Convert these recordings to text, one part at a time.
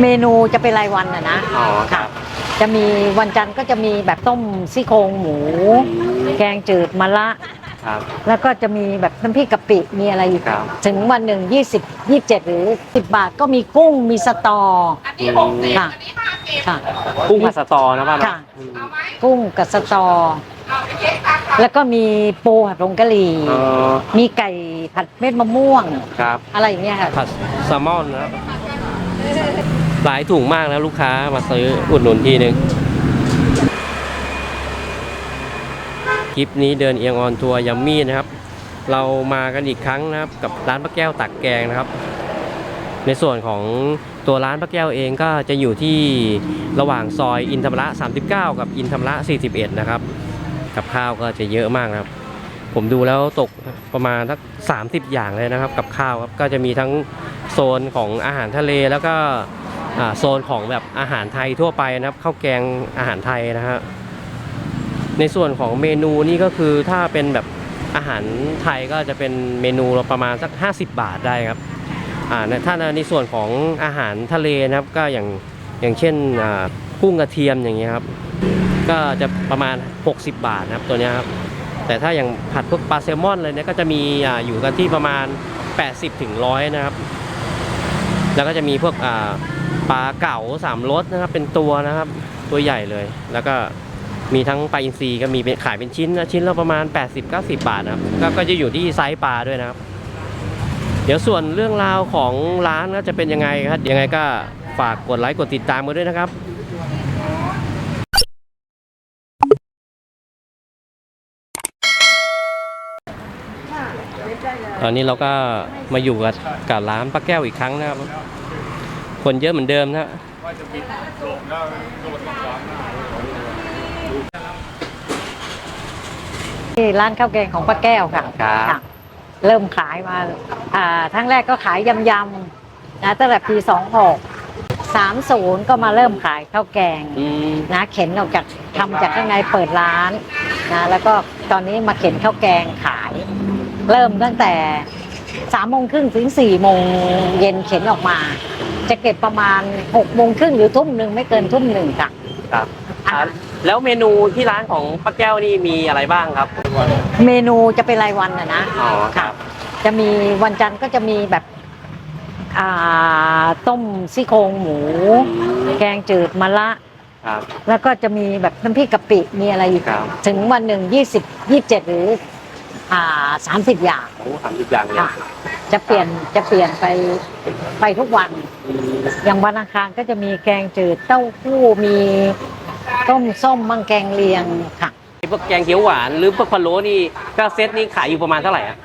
เมนูจะเป็นรายวันอะนะอ๋อครับ จะมีวันจันทร์ก็จะมีแบบต้มซี่โครงหมู แกงจืดมะระครับ แล้วก็จะมีแบบน้ำพริกกะปิมีอะไรอีกครับ ถึงวันหนึ่ง20 27 หรือ 10 บาทก็มีกุ้งมีสตออืมค่ะค่ะ กุ้งผัดสตอนะป้าเนอะค่ะ อืมกุ้งกับสตอ แล้วก็มีปูผัดผงกะหรี่เออมีไก่ผัดเม็ดมะม่วง ครับ อะไรอย่างเงี้ยค่ะ ผัดแซลมอนนะครับ หลายถุงมากนะลูกค้ามาซื้ออุดหนุนทีนึงคลิปนี้เดินเอียงออนทัวร์ยัมมี่นะครับ เรามากันอีกครั้งนะครับ กับร้านป้าแก้วตักแกงนะครับ ในส่วนของตัวร้านป้าแก้วเองก็จะอยู่ที่ระหว่างซอยอินธรรมระ 39 กับอินธรรมระ 41 นะครับ กับข้าวก็จะเยอะมากนะครับ ผมดูแล้วตกประมาณสัก30 อย่างเลยนะครับ กับข้าวครับก็จะมีทั้งโซนของอาหารทะเลแล้วก็ โซนของแบบอาหารไทยทั่วไปนะครับข้าวแกงอาหารไทยนะฮะในส่วนของเมนูนี่ก็คือถ้าเป็นแบบอาหารไทยก็จะเป็นเมนูประมาณสัก 50 บาทได้ครับถ้าในส่วนของอาหารทะเลนะครับก็อย่างอย่างเช่นกุ้งกระเทียมอย่างเงี้ยครับก็จะประมาณ 60 บาทนะครับตัวเนี้ยครับแต่ถ้าอย่างผัดพวกปลาแซลมอนเลยเนี่ยก็จะมีอ่าอยู่กันที่ประมาณ 80ถึงร้อยนะครับ แล้วก็จะมีพวกอ่า ปลาเก๋าสามรสนะครับ เป็นตัวนะครับ ตัวใหญ่เลย แล้วก็มีทั้งปลาอินทรีก็มีขายเป็นชิ้นนะชิ้นละประมาณ 80-90 บาทนะครับก็ก็จะอยู่ที่ไซส์ปลาด้วยนะครับ เดี๋ยวส่วนเรื่องราวของร้านก็จะเป็นยังไงครับยังไงก็ฝากกดไลค์กดติดตามกันด้วยนะครับตอนนี้เราก็มาอยู่กับกับร้านป้าแก้วอีกครั้งนะครับ คนเยอะเหมือนเดิมนะที่ร้านข้าวแกงของป้าแก้วค่ะครับค่ะเริ่มขายมาอ่าทั้งแรกก็ขายยำยำๆนะตั้งแต่ปี26 30ก็มาเริ่มขายข้าวแกงอืมนะเข็นออกจากทำจากข้างในเปิดร้านนะแล้วก็ตอนนี้มาเข็นข้าวแกงขาย เริ่มตั้งแต่สามโมงครึ่งถึงสี่โมงเย็นเข็นออกมา จะเก็บประมาณหกโมงครึ่งหรือทุ่มหนึ่งไม่เกินทุ่มหนึ่งค่ะครับอ่าแล้วเมนูที่ร้านของป้าแก้วนี่มีอะไรบ้างครับ เมนูจะเป็นรายวันอะนะอ๋อครับ จะมีวันจันทร์ก็จะมีแบบอ่าต้มซี่โครงหมู แกงจืดมะระครับ แล้วก็จะมีแบบน้ำพริกกะปิมีอะไรอีกครับ ถึงวันหนึ่งยี่สิบยี่สิบเจ็ดหรืออ่าสามสิบอย่างโอ้สามสิบอย่างเลยค่ะ จะเปลี่ยนจะเปลี่ยนไปไปทุกวัน อย่างวันอังคารก็จะมีแกงจืดเต้าหู้มีต้มส้มมังแกงเลียงค่ะ พวกแกงเขียวหวานหรือพวกพะโล้นี่ก็เซตนี้ขายอยู่ประมาณเท่าไหร่อะ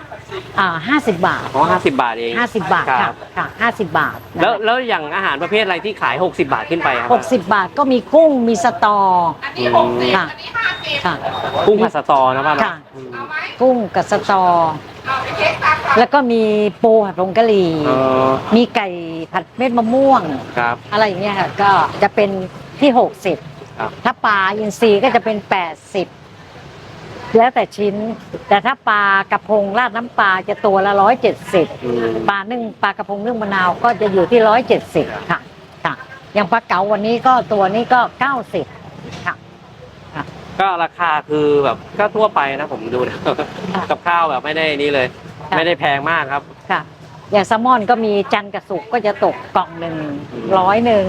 อ่าห้าสิบบาทอ๋อห้าสิบบาทเองห้าสิบบาทคค่ะรับค่ะห้าสิบบาทแล้วแล้วอย่างอาหารประเภทอะไรที่ขาย 60 บาทขึ้นไปครับหกสิบบาทก็มีกุ้งมีสตออืมค่ะค่ะกุ้งผัดสตอนะป้าเนอะค่ะ อืมกุ้งกับสตอ แล้วก็มีปูผัดผงกะหรี่เออมีไก่ผัดเม็ดมะม่วง ครับ อะไรอย่างเงี้ยค่ะก็จะเป็นที่ 60 ครับ ถ้าปลาอินทรีก็จะเป็น 80 แล้วแต่ชิ้น แต่ถ้าปลากระพงราดน้ำปลาจะตัวละ170อืมปลานึ่งปลากระพงนึ่งมะนาวก็จะอยู่ที่170ค่ะค่ะ อย่างปลาเก๋าวันนี้ก็ตัวนี้ก็90ค่ะ ก็ราคาคือแบบก็ทั่วไปนะผมดูนะค่ะกับข้าวแบบไม่ได้นี่เลยค่ะไม่ได้แพงมากครับค่ะ อย่างแซลมอนก็มีจันทร์กับสุกร์ก็จะตกกล่องหนึ่งร้อยหนึ่ง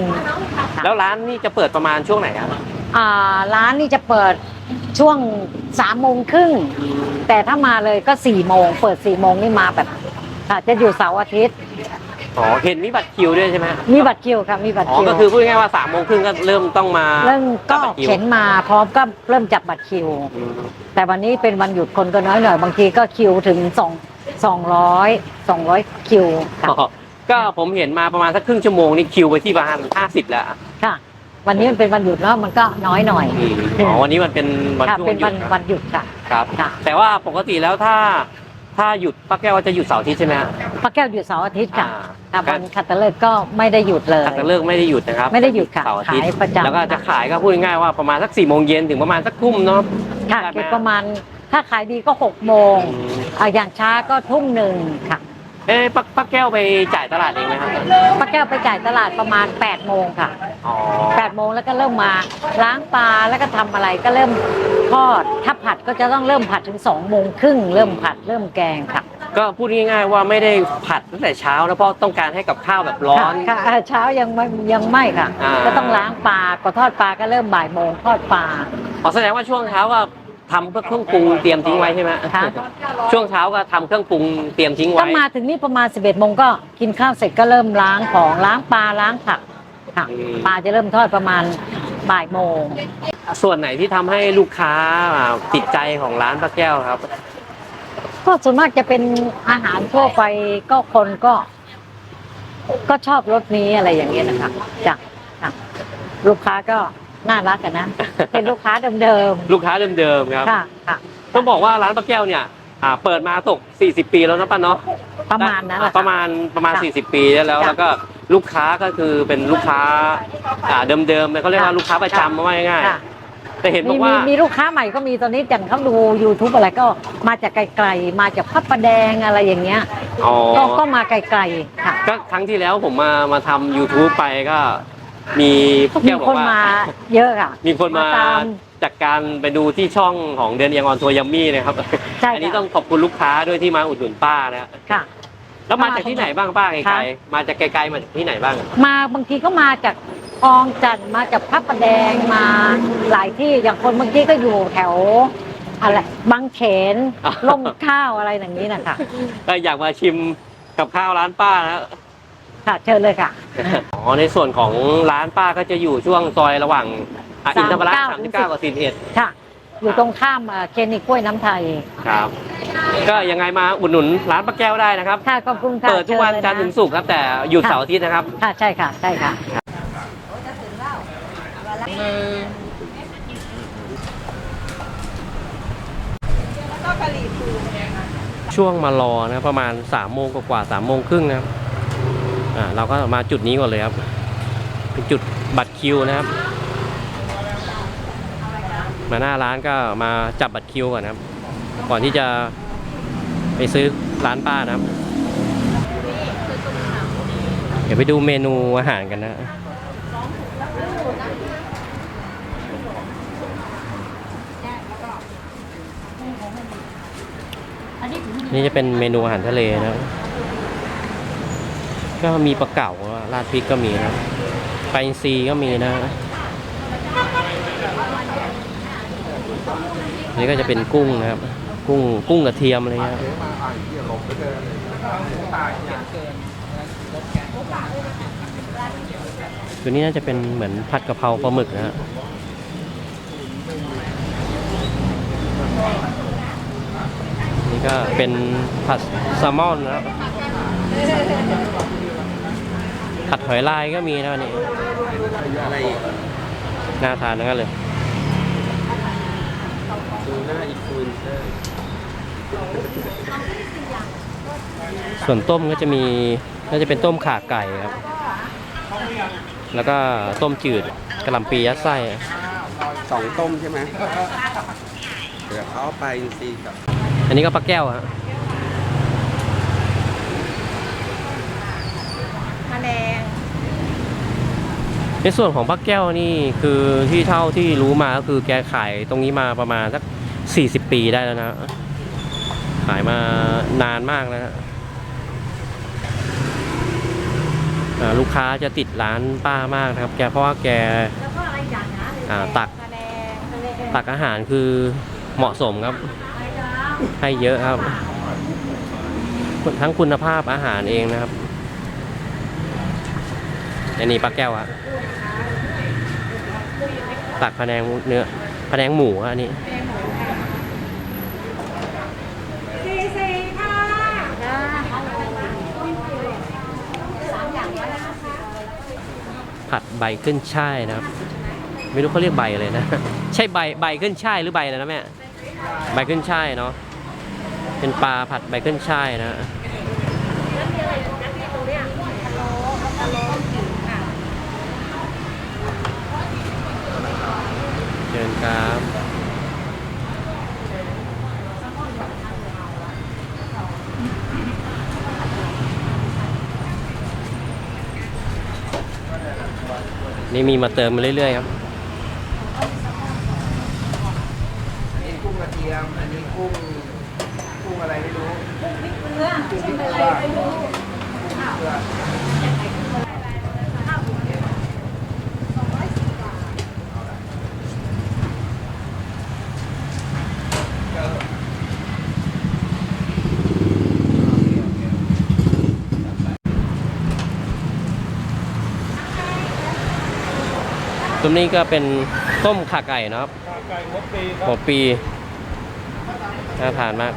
ค่ะแล้วร้านนี่จะเปิดประมาณช่วงไหนครับอ่าร้านนี่จะเปิด ช่วงสามโมงครึ่งแต่ถ้ามาเลยก็สี่โมงเปิดสี่โมงนี่มาแบบค่ะจะอยู่เสาร์อาทิตย์อ๋อเห็นมีบัตรคิวด้วยใช่ไหมมีบัตรคิวค่ะมีบัตรอ๋อคิวก็คือพูดง่ายๆว่าสามโมงครึ่งก็เริ่มต้องมาเริ่มก็จับบัตรคิวเข็นมาพร้อมก็เริ่มจับบัตรคิว อืมแต่วันนี้เป็นวันหยุดคนก็น้อยหน่อยบางทีก็คิวถึงสองสองร้อยสองร้อยคิวค่ะ อ๋อก็ผมเห็นมาประมาณสักครึ่งชั่วโมงนี่คิวไปที่ประมาณห้าสิบแล้วค่ะ วันนี้มันเป็นวันหยุดเนาะมันก็น้อยหน่อยอืมอ๋อวันนี้มันเป็นวันค่ะช่วงเป็นหยุวัดนวันหยุดค่ะ ครับ ค่ะ แต่ว่าปกติแล้วถ้าถ้าหยุดป้าแก้วว่าจะหยุดเสาร์อาทิตย์ใช่ไหมฮะ พระแก้วหยุดเสาร์อาทิตย์ค่ะอ่าแต่วันคัตเตอร์เลิกก็ไม่ได้หยุดเลยขัดตะเลิกไม่ได้หยุดนะครับไม่ได้หยุดค่ะเสาร์อาทิตย์ขายประจำ แล้วก็จะขายก็พูดง่ายๆว่าประมาณสักสี่โมงเย็นถึงประมาณสักทุ่มเนาะ ค่ะได้ไหม เก็บประมาณถ้าขายดีก็หกโมงอืม อ่าอย่างช้าก็ทุ่มหนึ่งค่ะ เอ๊ะป้าป้าแก้วไปจ่ายตลาดเองไหมครับป้าแก้วไปจ่ายตลาดประมาณ8โมงค่ะอ๋อ8โมงแล้วก็เริ่มมาล้างปลาแล้วก็ทำอะไรก็เริ่มทอดถ้าผัดก็จะต้องเริ่มผัดถึง2โมงครึ่งเริ่มผัดเริ่มแกงค่ะก็พูดง่ายๆว่าไม่ได้ผัดตั้งแต่เช้านะเพราะต้องการให้กับข้าวแบบร้อน ค่ะค่ะเช้ายังไม่ยังไม่ค่ะ อ่า ก็ต้องล้างปลาก็ทอดปลาก็เริ่มบ่ายโมงทอดปลา อ๋อแสดงว่าช่วงเช้าก็ ทำเพื่อเครื่องปรุงเตรียมทิ้งไว้ใช่ไหมค่ะ ช่วงเช้าก็ทำเครื่องปรุงเตรียมทิ้งก็ไว้มาถึงนี่ประมาณ 11โมงก็กินข้าวเสร็จก็เริ่มล้างของล้างปลาล้างผักค่ะอืม ปลาจะเริ่มทอดประมาณบ่ายโมง ส่วนไหนที่ทำให้ลูกค้าอ่าติดใจของร้านป้าแก้วครับ ก็ส่วนมากจะเป็นอาหารทั่วไปก็คนก็ ก็ชอบรสนี้อะไรอย่างเงี้ยนะคะจ้ะค่ะลูกค้าก็ น่ารักกันนะ เป็นลูกค้าเดิมลูกค้าเดิมๆครับ ๆค่ะค่ะ ต้องบอกว่าร้านป้าแก้วเนี่ยอ่าเปิดมาตก 40 ปีแล้วนะป้าเนาะประมาณนั้นแหละประมาณประมาณค่ะ40 ปีได้แล้วค่ะแล้วก็ลูกค้าก็คือเป็นลูกค้าอ่าเดิมๆเลยเขาเรียกว่าค่ะลูกค้าประจำมาว่าง่ายค่ะๆแต่เห็นบมีอกมีว่ามีลูกค้าใหม่ก็มีตอนนี้อย่างเขาดู YouTube อะไรก็มาจากไกลๆ มาจากพับประแดงอะไรอย่างเงี้ยอ๋อก็ก็มาไกลๆค่ะ ก็ครั้งที่แล้วผมมามาทำ YouTube ไปก็ มีป้ามีแก้วบอคกนว่า มาเยอะค่ะ มีคนมาตามจากการไปดูที่ช่องของเดือนเอียงออนทัวร์ยัมมี่นะครับ ใช่อันนี้ค่ะต้องขอบคุณลูกค้าด้วยที่มาอุดหนุนป้านะค่ะ แล้วมาจากที่ไหนบ้างป้าไกลค่ะ ๆมาจากไกลๆมาจากที่ไหนบ้าง มาบางทีก็มาจากคลองจันทน์มาจากพับประแดงมาหลายที่อย่างคนบางทีก็อยู่แถวอะไรบางเขนอ๋อล่มข้าวอะไรอย่างนี้นะคะ ก็อยากมาชิมกับข้าวร้านป้านะ ค่ะ เชิญเลยค่ะอ๋อในส่วนของร้านป้าก็จะอยู่ช่วงซอยระหว่างอะอินทรรัตน์39สามสิบเก้ากับสี่เอ็ด ค่ะ อยู่ตรงข้ามเอ่อเคลนิกกล้วยน้ำไทยครับ ก็ยังไงมาอุดหนุนร้านป้าแก้วได้นะครับ ค่ะขอบคุณค่ะเปิดทุกวันชิญเลยะจันทร์ถึงศุกร์ครับ แต่หยุดเสาร์อาทิตย์นะครับ ค่ะใช่ค่ะ ใช่ค่ะ ช่วงมารอนะประมาณสามโมงกว่าๆสามโมงครึ่งนะครับ อ่าเราก็มาจุดนี้ก่อนเลยครับ เป็นจุดบัตรคิวนะครับ มาหน้าร้านก็มาจับบัตรคิวก่อนครับ ก่อนที่จะไปซื้อร้านป้านะครับ เดี๋ยวไปดูเมนูอาหารกันนะนี่จะเป็นเมนูอาหารทะเลนะ ก็มีปลาเก๋าราดพริกก็มีนะปลาอินทรีก็มีนะนี่ก็จะเป็นกุ้งนะครับ กุ้งกุ้งกระเทียมอะไรเงี้ยตัวนี้น่าจะเป็นเหมือนผัดกะเพราปลาหมึกนะฮะนี่ก็เป็นผัดแซลมอนนะครับ ผัดหอยลายก็มีนะวันนี้น่าทานทั้งนั้นเลยส่วนต้มก็จะมีน่าจะเป็นต้มข่าไก่ครับ แล้วก็ต้มจืดกระหล่ำปียัดไส้สองต้มใช่ไหมเดี๋ยวเขาเอาไปอินทรีย์กับ อันนี้ก็ปลาแก้วฮะ แมลง ในส่วนของปลาแก้วนี่คือที่เท่าที่รู้มาก็คือแกขายตรงนี้มาประมาณสัก40ปีได้แล้วนะ ขายมานานมากแล้วนะอ่าลูกค้าจะติดร้านป้ามากนะครับ แกเพราะว่าแกแล้วก็อะไรอย่างนะอ่าตักแมลงทะเลตักอาหารคือเหมาะสมครับ ให้เยอะครับ ทั้งคุณภาพอาหารเองนะครับ อันนี้ปลาแก้วอะตักพนงเนื้อพนงหมูอะอันนี้ผัดใบขึ้นช่ายนะครับ ไม่รู้เขาเรียกใบอะไรนะ ใช่ใบใบขึ้นช่ายหรือใบอะไรนะแม่ ใบขึ้นช่ายเนาะ เป็นปลาผัดใบขึ้นช่ายนะ ชิญครับนี่มีมาเติมมาเรื่อยๆครับ ตรงนี้ก็เป็นต้มขาไก่นะครับไก่หัวปีคหัรัวบปีน่าทานมาก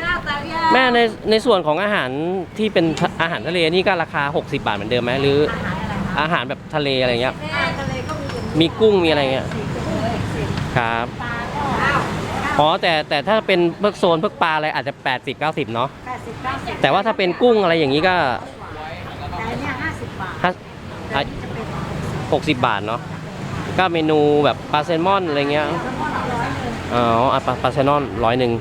ก้าวตาย่าแม่ในในส่วนของอาหารที่เป็นอาหารทะเลนี่ก็ราคา 60 บาทเหมือนเดิมไหมหรืออาหารแบบทะเลอะไรเงี้ยแม่ทะเลก็มีอย่างมีกุ้งมีอะไรเงี้ย ครับปลาก็ อ้าวอ๋อแต่แต่ถ้าเป็นพวกโซนพวกปลาอะไรอาจจะ 80 90 เนาะแปดสิบเก้าสิบแต่ว่าถ้าเป็นกุ้งอะไรอย่างนี้ก็ใจเนี่ยห้าสิบบาทห้าอะ60 บาทเนาะก็เมนูแบบปลาแซลมอนอะไรเงี้ยแล้วก็ร้อยหนึ่งอ๋ออะปลาปลาแซลมอนร้อยหนึ่ง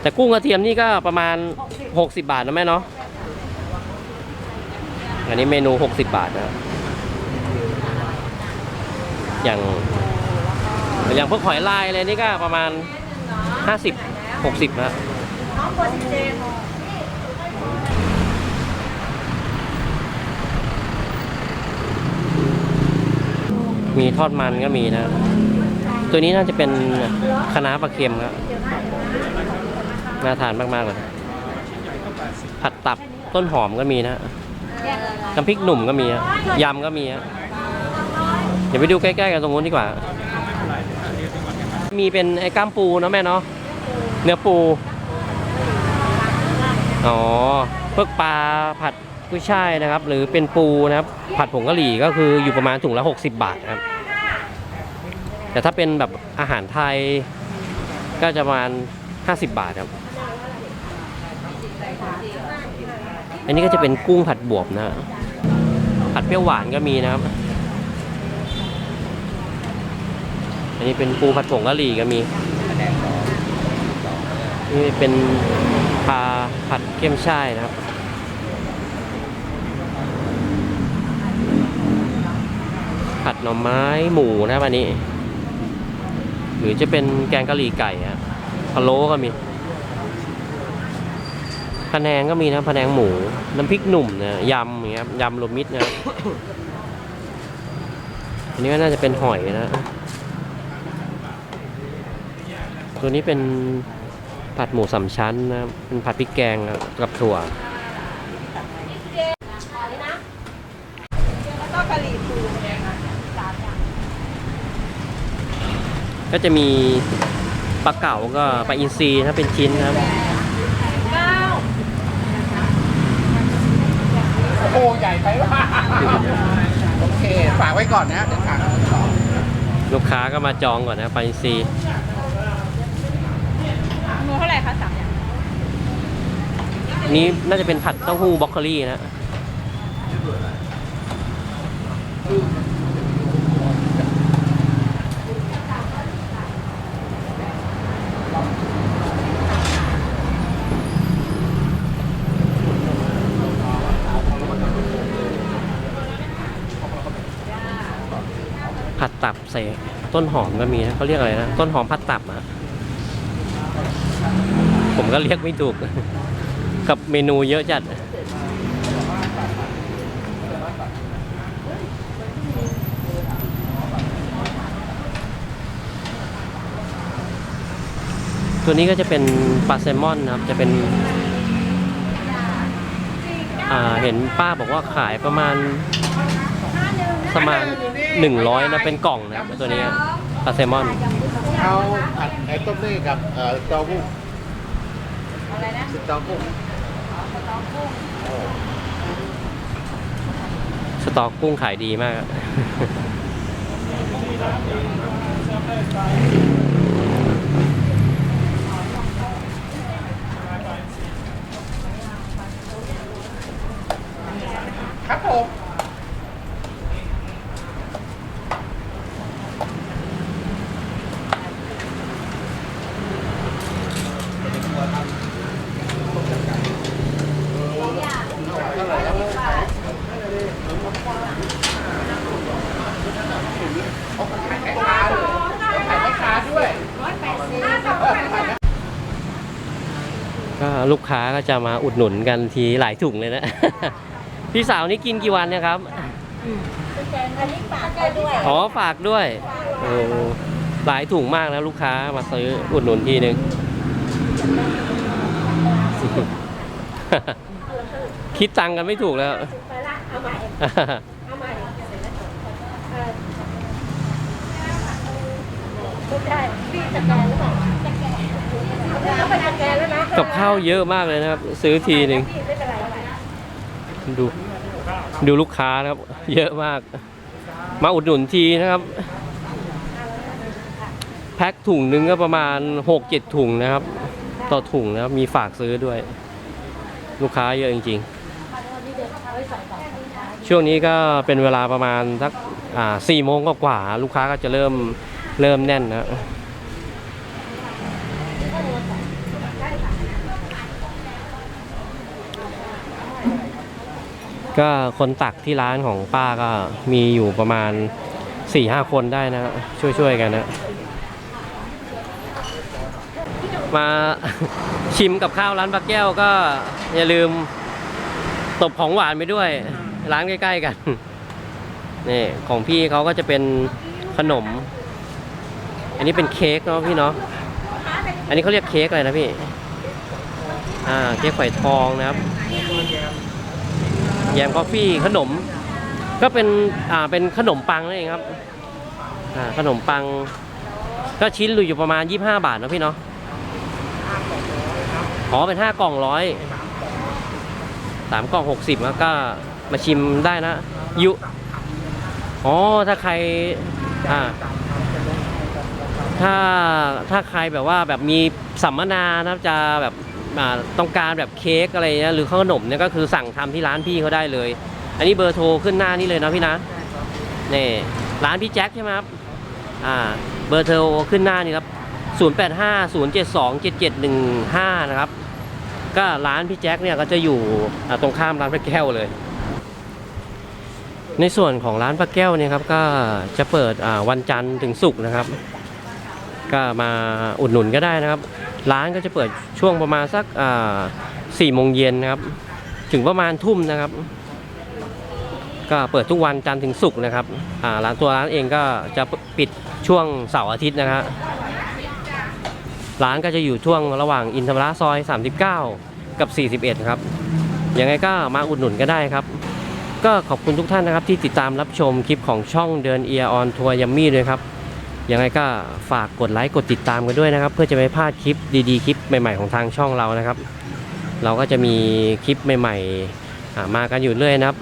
แต่กุ้งกระเทียมนี่ก็ประมาณ 60 บาทนะแม่เนาะอันนี้เมนู 60 บาทนะอย่าง อย่างพวกหอยลายอะไรนี่ก็ประมาณ 50 60นะน้องบัวสิเจนมีทอดมันก็มีนะ ตัวนี้น่าจะเป็นคะน้าปลาเค็มครับน่าทานมาก ๆ เลย ผัดตับต้นหอมก็มีนะน้ำพริกหนุ่มก็มียำก็มีอะเดี๋ยวไปดูใกล้ ๆ กันตรงนู้นดีกว่า มีเป็นไอ้กล้ามปูเนาะแม่เนาะเนื้อปู อ๋อพวกปลาผัดกุ้ยช่ายนะครับ หรือเป็นปูนะครับ ผัดผงกะหรี่ก็คืออยู่ประมาณถุงละ 60 บาทครับ แต่ถ้าเป็นแบบอาหารไทยก็จะประมาณ 50 บาทครับ อันนี้ก็จะเป็นกุ้งผัดบวบนะผัดเปรี้ยวหวานก็มีนะครับ อันนี้เป็นปูผัดผงกะหรี่ก็มีนี่เป็นปลาผัดเกี๊ยมช่ายนะครับ ผัดหน่อไม้หมูนะครับอันนี้ หรือจะเป็นแกงกะหรี่ไก่อะพะโล้ก็มีพะแนงก็มีนะพะแนงหมู น้ำพริกหนุ่มนะยำอย่างเงี้ยยำรวมมิตรนะอันนี้ก็น่าจะเป็นหอยนะ ตัวนี้เป็นผัดหมูสามชั้นนะครับเป็นผัดพริกแกงครับกับถั่วก็กะหรี่ปูก็จะมีปลาเก๋าก็ปลาอินทรีถ้าเป็นชิ้นนะครับเก้าโอ้ใหญ่ไปว่ะโอเค ฝากไว้ก่อนนะเดี๋ยวฝากไว้ก่อนลูกค้าก็มาจองก่อนนะปลาอินทรีหนูเท่าไหร่ คะสามอย่างนี้น่าจะเป็นผัดเต้าหู้บล็อกโคลี่นะผัดตับใส่ต้นหอมก็มีนะเขาเรียกอะไรนะ ต้นหอมผัดตับอะ ผมก็เรียกไม่ถูก กับเมนูเยอะจัด ตัวนี้ก็จะเป็นปลาแซลมอนนะครับ จะเป็น อ่า เห็นป้าบอกว่าขายประมาณประมาณหนึ่งร้อยนะเป็นกล่องนะครับตัวนี้ปลาแซลมอน เอาผัดไก่ต้มนี่กับเอ่อตอกุ้ อะไรนะตอกุ้งสตอกกุ้งขายดีมาก ลูกค้าก็จะมาอุดหนุนกันทีหลายถุงเลยนะ พี่สาวนี่กินกี่วันเนะครับ อันนี้ฝากได้ด้วยอ๋อฝากด้วยโอ้หลายถุงมากนะลูกค้ามาซื้ออุดหนุนทีนึง คิดตังค์กันไม่ถูกแล้ว ไปละเอาใหม่เอาใหม่เออไม่ได้พี่สแกนหรือเปล่าสแกับข้าวเยอะมากเลยนะครับ ซื้อทีหนึ่งดูดูลูกค้านะครับ เยอะมาก มาอุดหนุนทีนะครับ แพ็คถุงหนึงก็ประมาณ6-7ถุงนะครับ ต่อถุงนะครับ มีฝากซื้อด้วย ลูกค้าเยอะจริง ๆ ช่วงนี้ก็เป็นเวลาประมาณสักสี่โมงกว่า ลูกค้าก็จะเริ่มเริ่มแน่นนะ ก็คนตักที่ร้านของป้าก็มีอยู่ประมาณ4ี่ห้าคนได้นะช่วยๆกันนะ มาชิมกับข้าวร้านปลาแก้วก็อย่าลืมตบของหวานไปด้วย ร้านใกล้ๆกันนี่ของพี่เขาก็จะเป็นขนม อันนี้เป็นเค้กเนาะพี่เนาะอันนี้เขาเรียกเค้กอะไรนะพี่ อ่าเค้กฝอยทองนะครับ แยมกาแฟขนม ก็เป็นอ่าเป็นขนมปังนั่นเองครับอ่าขนมปัง ก็ชิ้นอยู่ประมาณ 25 บาทนะพี่เนาะอ๋อเป็น5กล่องร้อยสามกล่อง 60แล้วก็มาชิมได้นะยุอ๋อถ้าใครอ่าถ้าถ้าใครแบบว่าแบบมีสัมมนานะจะแบบ ต้องการแบบเค้กอะไรเงี้ยหรือขนมเนี่ยก็คือสั่งทำที่ร้านพี่เขาได้เลย อันนี้เบอร์โทรขึ้นหน้านี่เลยนะพี่นะนี่ร้านพี่แจ็คใช่ไหมครับอ่าเบอร์โทรขึ้นหน้านี่ครับ 0850727715 นะครับ ก็ร้านพี่แจ็คเนี่ยก็จะอยู่ตรงข้ามร้านพระแก้วเลย ในส่วนของร้านพระแก้วเนี่ยครับก็จะเปิดวันจันทร์ถึงศุกร์นะครับ ก็มาอุดหนุนก็ได้นะครับ ร้านก็จะเปิดช่วงประมาณสักสี่โมงเย็นนะครับ ถึงประมาณทุ่มนะครับ ก็เปิดทุกวันจันทร์ถึงศุกร์นะครับร้านตัวร้านเองก็จะปิดช่วงเสาร์อาทิตย์นะครับร้านก็จะอยู่ช่วงระหว่างอินทรราซอย 39 กับ 41 ครับ ยังไงก็มาอุดหนุนก็ได้ครับ ก็ขอบคุณทุกท่านนะครับที่ติดตามรับชมคลิปของช่องเดินเอียออนทัวร์ยัมมี่ด้วยครับ ยังไงก็ฝากกดไลค์กดติดตามกันด้วยนะครับ เพื่อจะไม่พลาดคลิปดีๆ คลิปใหม่ ๆของทางช่องเรานะครับ เราก็จะมีคลิปใหม่ๆมากันอยู่เรื่อยนะครับ